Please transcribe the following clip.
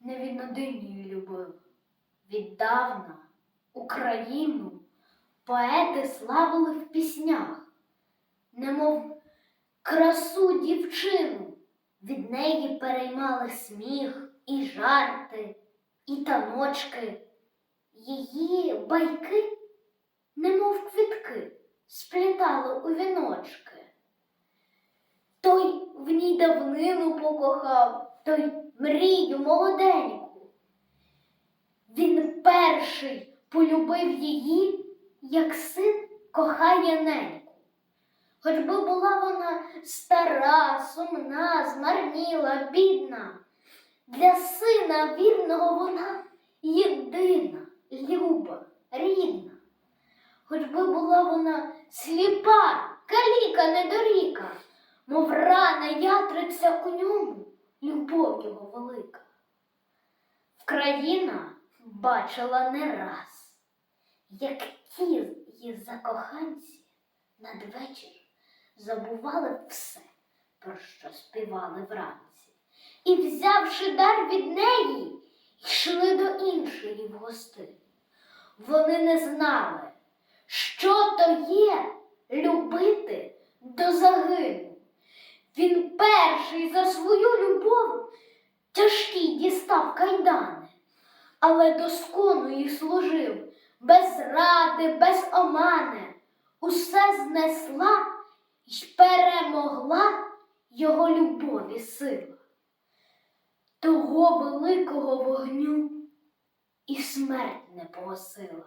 не він один любив. Віддавна Україну поети славили в піснях, немов красу дівчину, від неї переймали сміх і жарти, і таночки. Її байки, немов квітки, сплітали у віночки. Той в ній давнину покохав, той мрію молоденьку. Він перший полюбив її, як син кохає неньку. Хоч би була вона стара, сумна, змарніла, бідна, для сина вірного вона єдина, люба, рідна. Хоч би була вона сліпа, каліка, недоріка, мов рана ятриця у ньому, любов його велика. Вкраїна бачила не раз, як ті її закоханці надвечір забували все, про що співали вранці, і, взявши дар від неї, йшли до іншої в гостину. Вони не знали, що то є любити до загину. Він перший за свою любов тяжкі дістав кайдани, але доскону їх служив, без ради, без омани, усе знесла й перемогла його любові сила. Того великого вогню і смерть не погасила.